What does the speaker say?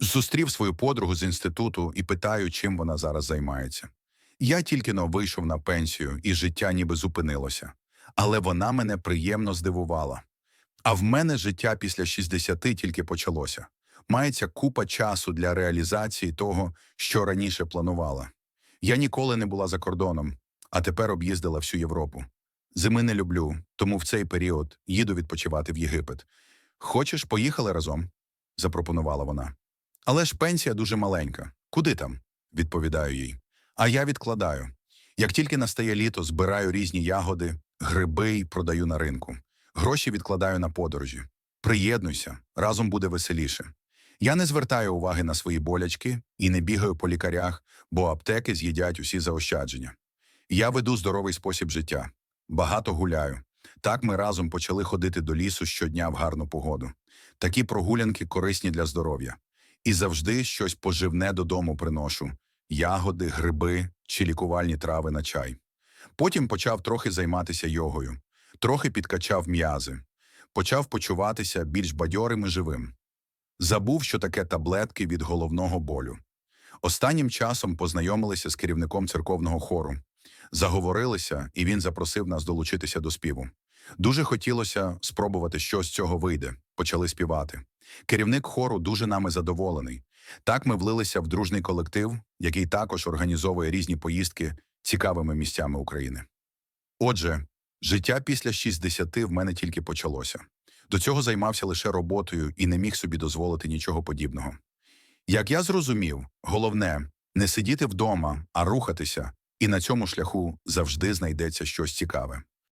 Зустрів свою подругу з інституту і питаю, чим вона зараз займається. Я тільки но вийшов на пенсію, і життя ніби зупинилося. Але вона мене приємно здивувала. А в мене життя після 60 тільки почалося. Мається купа часу для реалізації того, що раніше планувала. Я ніколи не була за кордоном, а тепер об'їздила всю Європу. Зими не люблю, тому в цей період їду відпочивати в Єгипет. Хочеш, поїхали разом? запропонувала вона. Але ж пенсія дуже маленька. Куди там? відповідаю їй. А я відкладаю. Як тільки настає літо, збираю різні ягоди, гриби й продаю на ринку. Гроші відкладаю на подорожі. Приєднуйся, разом буде веселіше. Я не звертаю уваги на свої болячки і не бігаю по лікарях, бо аптеки з'їдять усі заощадження. Я веду здоровий спосіб життя. Багато гуляю. Так ми разом почали ходити до лісу щодня в гарну погоду. Такі прогулянки корисні для здоров'я. І завжди щось поживне додому приношу: ягоди, гриби чи лікувальні трави на чай. Потім почав трохи займатися йогою, трохи підкачав м'язи, почав почуватися більш бадьорим і живим. Забув, що таке таблетки від головного болю. Останнім часом познайомилися з керівником церковного хору. Заговорилися, і він запросив нас долучитися до співу. Дуже хотілося спробувати, що з цього вийде. Почали співати. Керівник хору дуже нами задоволений. Так ми влилися в дружний колектив, який також організовує різні поїздки цікавими місцями України. Отже, життя після 60 в мене тільки почалося. До цього займався лише роботою і не міг собі дозволити нічого подібного. Як я зрозумів, головне не сидіти вдома, а рухатися, і на цьому шляху завжди знайдеться щось цікаве.